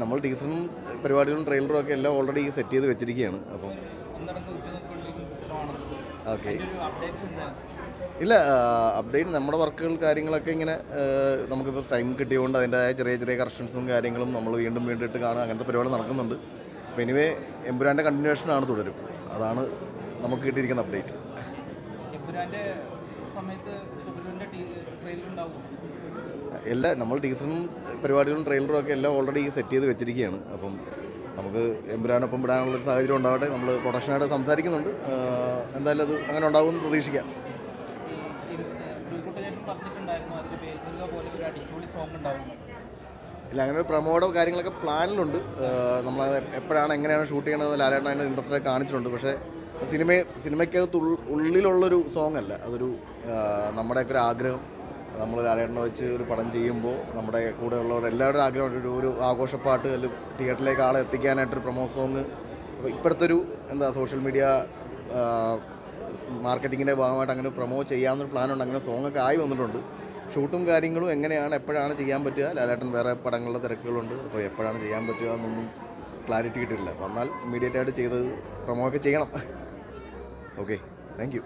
നമ്മൾ ടീസറും പരിപാടികളും ട്രെയിലറും ഒക്കെ എല്ലാം ഓൾറെഡി സെറ്റ് ചെയ്ത് വെച്ചിരിക്കുകയാണ്. അപ്പം ഓക്കെ. ഇല്ല അപ്ഡേറ്റ് നമ്മുടെ വർക്കുകൾ കാര്യങ്ങളൊക്കെ ഇങ്ങനെ നമുക്കിപ്പോൾ ടൈം കിട്ടിയതുകൊണ്ട് അതിന്റെതായ ചെറിയ ചെറിയ കറക്ഷൻസും കാര്യങ്ങളും നമ്മൾ വീണ്ടും വീണ്ടും ഇട്ട് കാണുക. അങ്ങനത്തെ പരിപാടി നടക്കുന്നുണ്ട്. അപ്പോൾ എനിവേ എമ്പുരാന്റെ കണ്ടിന്യൂഷനാണ് തുടരും. അതാണ് നമുക്ക് കിട്ടിയിരിക്കുന്ന അപ്ഡേറ്റ് സമയത്ത് ട്രെയിലർ എല്ലാ നമ്മൾ ടീസറും പരിപാടികളും ട്രെയിലറും ഒക്കെ എല്ലാം ഓൾറെഡി സെറ്റ് ചെയ്ത് വെച്ചിരിക്കുകയാണ്. അപ്പം നമുക്ക് എമ്പുരാനൊപ്പം വിടാനുള്ളൊരു സാഹചര്യം ഉണ്ടാവട്ടെ. നമ്മൾ പ്രൊഡക്ഷനായിട്ട് സംസാരിക്കുന്നുണ്ട്. എന്തായാലും അത് അങ്ങനെ ഉണ്ടാവും പ്രതീക്ഷിക്കാം. ഒരു ഇല്ല അങ്ങനെ ഒരു പ്രമോഡോ കാര്യങ്ങളൊക്കെ പ്ലാനിലുണ്ട്. നമ്മൾ എപ്പോഴാണ് എങ്ങനെയാണ് ഷൂട്ട് ചെയ്യണമെന്ന് ലാലേട്ടൻ അതിന്റെ ഇൻട്രസ്റ്റ് കാണിച്ചിട്ടുണ്ട്. പക്ഷേ സിനിമ സിനിമയ്ക്കകത്ത് ഉള്ളിലുള്ളൊരു സോങ് അല്ല. അതൊരു നമ്മുടെയൊക്കെ ഒരു ആഗ്രഹം. നമ്മൾ ലാലേട്ടനെ വെച്ച് ഒരു പടം ചെയ്യുമ്പോൾ നമ്മുടെ കൂടെ ഉള്ളവർ എല്ലാവരുടെ ആഗ്രഹം ഒരു ഒരു ആഘോഷപ്പാട്ട് അല്ലെങ്കിൽ തിയേറ്ററിലേക്ക് ആളെ എത്തിക്കാനായിട്ടൊരു പ്രൊമോ സോങ് അപ്പോൾ ഇപ്പോഴത്തെ ഒരു എന്താ സോഷ്യൽ മീഡിയ മാർക്കറ്റിങ്ങിന്റെ ഭാഗമായിട്ട് അങ്ങനെ പ്രൊമോ ചെയ്യാമെന്നൊരു പ്ലാനുണ്ട് അങ്ങനെ സോങ് ഒക്കെ ആയി വന്നിട്ടുണ്ട്. ഷൂട്ടും കാര്യങ്ങളും എങ്ങനെയാണ് എപ്പോഴാണ് ചെയ്യാൻ പറ്റുക? ലാലേട്ടൻ വേറെ പടങ്ങളുടെ തിരക്കുകളുണ്ട്. അപ്പോൾ എപ്പോഴാണ് ചെയ്യാൻ പറ്റുക എന്നൊന്നും ക്ലാരിറ്റി കിട്ടിയിട്ടില്ല. വന്നാൽ ഇമ്മീഡിയറ്റ് ആയിട്ട് ചെയ്തത് പ്രൊമോ ഒക്കെ ചെയ്യണം. Okay thank